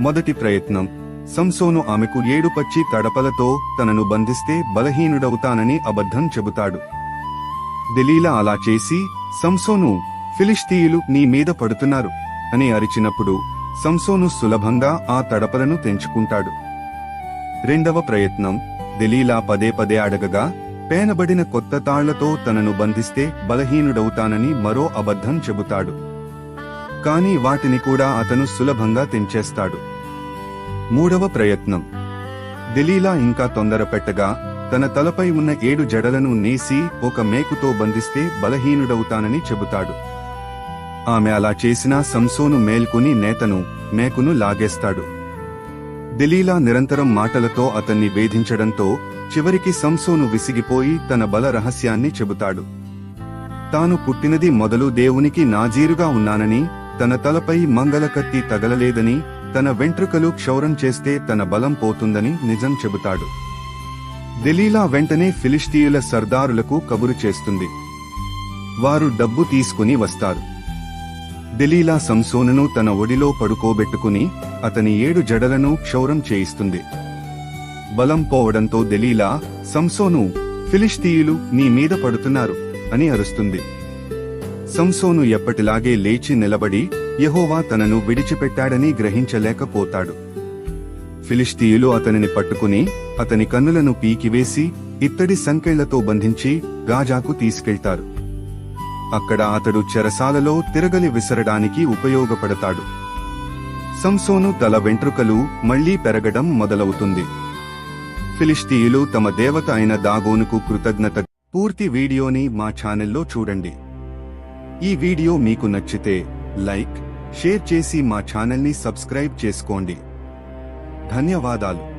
మొదటి ప్రయత్నం. సంసోను ఆమెకు ఏడు పచ్చి తడపలతో తనను బంధిస్తే బలహీనుడవుతానని అబద్ధం చెబుతాడు. దెలీలా అలా చేసి సంసోను ఫిలిస్తీయులు నీ మీద పడుతున్నారు అని అరిచినప్పుడు సంసోను సులభంగా ఆ తడపలను తెంచుకుంటాడు. రెండవ ప్రయత్నం దెలీలా పదే పదే అడగగా పేనబడిన కొత్త తాళ్ళతో తనను బంధిస్తే బలహీనుడవుతానని మరో అబద్ధం చెబుతాడు. కాని వాటిని కూడా అతను సులభంగా తెంచేస్తాడు. మూడవ ప్రయత్నం. దిలీలా ఇంకా తొందర పెట్టగా తన తలపై ఉన్న ఏడు జడలను నేసి ఒక మేకుతో బంధిస్తే బలహీనుడవుతానని చెబుతాడు. ఆమె అలా చేసినా సంసోను మేల్కొని నేతను మేకును లాగేస్తాడు. దిలీలా నిరంతరం మాటలతో అతన్ని వేధించడంతో చివరికి సంసోను విసిగిపోయి తన బల రహస్యాన్ని చెబుతాడు. తాను పుట్టినది మొదలు దేవునికి నాజీరుగా ఉన్నానని తన తలపై మంగళకత్తి తగలలేదని తన వెంట్రుకలు క్షౌరం చేస్తే తన బలం పోతుందని నిజం చెబుతాడు. దెలీలా వెంటనే ఫిలిస్టీయుల సర్దారులకు కబురు చేస్తుంది. వారు డబ్బు తీసుకుని వస్తారు. దెలీలా సంసోనును తన ఒడిలో పడుకోబెట్టుకుని అతని ఏడు జడలను క్షౌరం చేయిస్తుంది. బలం పోవడంతో దెలీలా సంసోను ఫిలిస్తీయులు నీ మీద పడుతున్నారు అని అరుస్తుంది. సంసోను ఎప్పటిలాగే లేచి నిలబడి యహోవా తనను విడిచిపెట్టాడని గ్రహించలేకపోతాడు. ఫిలిస్తీయులు అతనిని పట్టుకుని అతని కన్నులను పీకివేసి ఇత్తడి సంకెళ్ళతో బంధించి గాజాకు తీసుకెళ్తారు. అక్కడ అతడు చెరసాలలో తిరగలి విసరడానికి ఉపయోగపడతాడు. సంసోను తల వెంట్రుకలు మళ్ళీ పెరగడం మొదలవుతుంది. ఫిలిస్తీయులు తమ దేవత అయిన దాగోనుకు కృతజ్ఞత. పూర్తి వీడియోని మా ఛానల్లో చూడండి. ఈ వీడియో మీకు నచ్చితే లైక్ షేర్ చేసి మా ఛానల్ని సబ్స్క్రైబ్ చేసుకోండి. ధన్యవాదాలు.